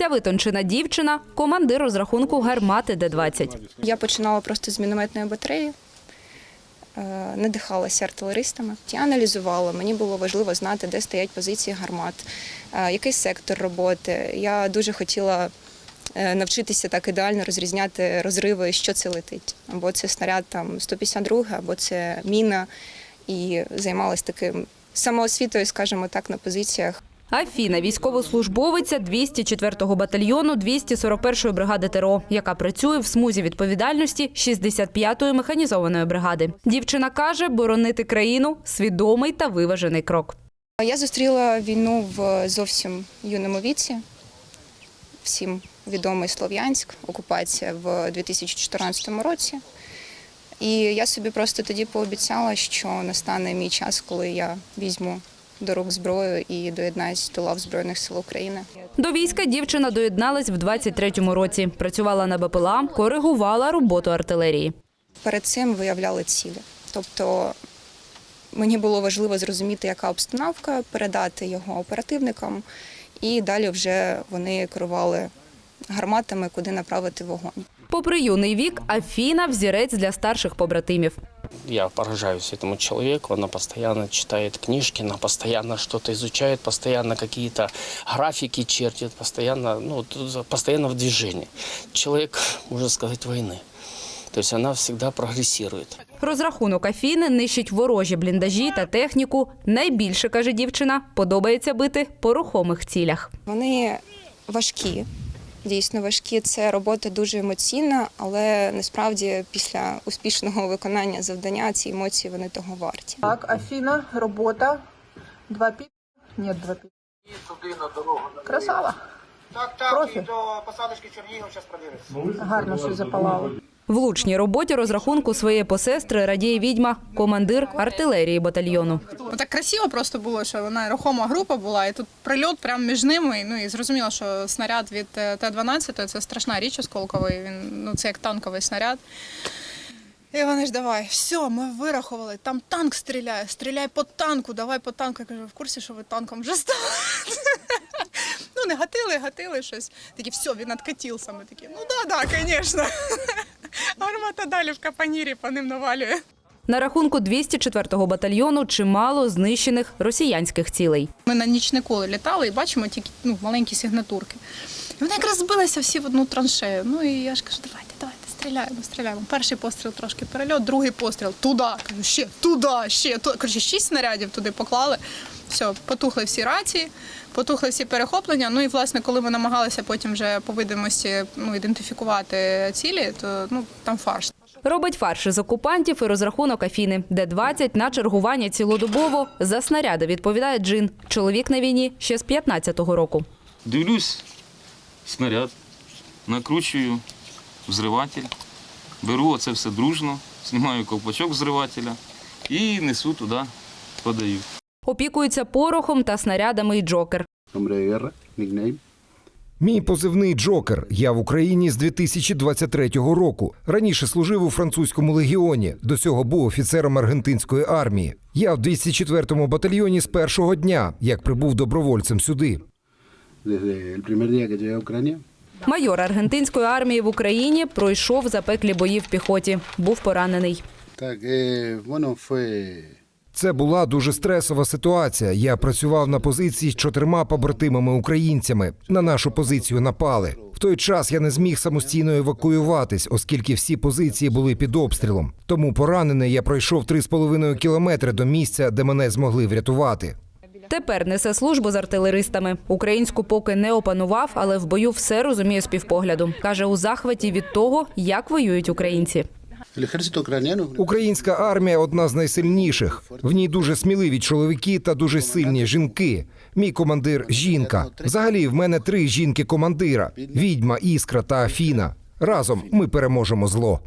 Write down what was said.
Ця витончена дівчина командир розрахунку гармати Д-20. Я починала просто з мінометної батареї, е, надихалася артилеристами. Я аналізувала, мені було важливо знати, де стоять позиції гармат, е, який сектор роботи. Я дуже хотіла е, навчитися так ідеально розрізняти розриви, що це летить. Або це снаряд там 152, або це міна. І займалась таким самоосвітою, скажімо так, на позиціях. Афіна – військовослужбовиця 204-го батальйону 241-ї бригади ТРО, яка працює в смузі відповідальності 65-ї механізованої бригади. Дівчина каже, боронити країну – свідомий та виважений крок. Я зустріла війну в зовсім юному віці. Всім відомий Слов'янськ, окупація в 2014 році. І я собі просто тоді пообіцяла, що настане мій час, коли я візьму до рук зброю і доєднаюсь до лав Збройних сил України. До війська дівчина доєдналась в 23-му році. Працювала на БПЛА, коригувала роботу артилерії. Перед цим виявляли цілі. Тобто мені було важливо зрозуміти, яка обстановка, передати його оперативникам, і далі вже вони керували гарматами, куди направити вогонь. Попри юний вік, Афіна – взірець для старших побратимів. Я поражаюсь этому человеку. Она постоянно читает книжки, она постоянно что-то изучает, постоянно какие-то графики чертит, постоянно, ну, постоянно в движении. Человек, можно сказать, войны. То есть она всегда прогрессирует. Розрахунок Афіни нищить ворожі бліндажі та техніку. Найбільше, каже дівчина, подобається бити по рухомих цілях. Вони важкі, дійсно важкі. Це робота дуже емоційна, але насправді після успішного виконання завдання ці емоції вони того варті. Так, Афіна, робота. Два пі... Ні, два пі... Красава. Так, так, Профі. і до посадочки Чернігів зараз продивитися. Гарно що запалало. Влучній роботі розрахунку своєї посестри радіє відьма, командир артилерії батальйону. Ну, так красиво просто було, що вона рухома група була, і тут прильот прямо між ними. Ну і зрозуміло, що снаряд від е, Т-12 це страшна річ осколковий. Він ну це як танковий снаряд. І вони ж давай, все, ми вирахували, там танк стріляє, стріляй по танку, давай по танку. Я кажу, в курсі, що ви танком вже стали. Ну, не гатили, гатили щось. Такі, все, він откатився. Ми такі, ну да, да, звісно. Гармата далі в капанірі по ним навалює. На рахунку 204-го батальйону чимало знищених росіянських цілей. Ми на нічнику літали і бачимо тільки ну, маленькі сигнатурки. І вони якраз збилися всі в одну траншею. Ну і я ж кажу, давайте, давайте, стріляємо, стріляємо. Перший постріл трошки перельот, другий постріл туди. Кажу, ще туди, ще туди. Коротше, шість снарядів туди поклали. Все, потухли всі рації, потухли всі перехоплення. Ну і власне, коли ми намагалися потім вже по видимості ну, ідентифікувати цілі, то ну там фарш. Робить фарш із окупантів і розрахунок Афіни. Д-20 на чергування цілодобово. За снаряди відповідає Джин. Чоловік на війні ще з 15-го року. Дивлюсь, снаряд, накручую взриватель, беру оце все дружно, знімаю ковпачок взривателя і несу туди, подаю. Опікується порохом та снарядами і джокер. Мій позивний Джокер. Я в Україні з 2023 року. Раніше служив у французькому легіоні. До цього був офіцером аргентинської армії. Я в 204-му батальйоні з першого дня, як прибув добровольцем сюди. Майор аргентинської армії в Україні пройшов запеклі бої в піхоті. Був поранений. так, eh, bueno, fue Це була дуже стресова ситуація. Я працював на позиції з чотирма побратимами українцями. На нашу позицію напали. В той час я не зміг самостійно евакуюватись, оскільки всі позиції були під обстрілом. Тому поранений я пройшов 3,5 кілометри до місця, де мене змогли врятувати. Тепер несе службу з артилеристами. Українську поки не опанував, але в бою все розуміє з півпогляду. Каже, у захваті від того, як воюють українці. Українська армія одна з найсильніших. В ній дуже сміливі чоловіки та дуже сильні жінки. Мій командир жінка. Взагалі, в мене три жінки-командира: відьма, іскра та Афіна. Разом ми переможемо зло.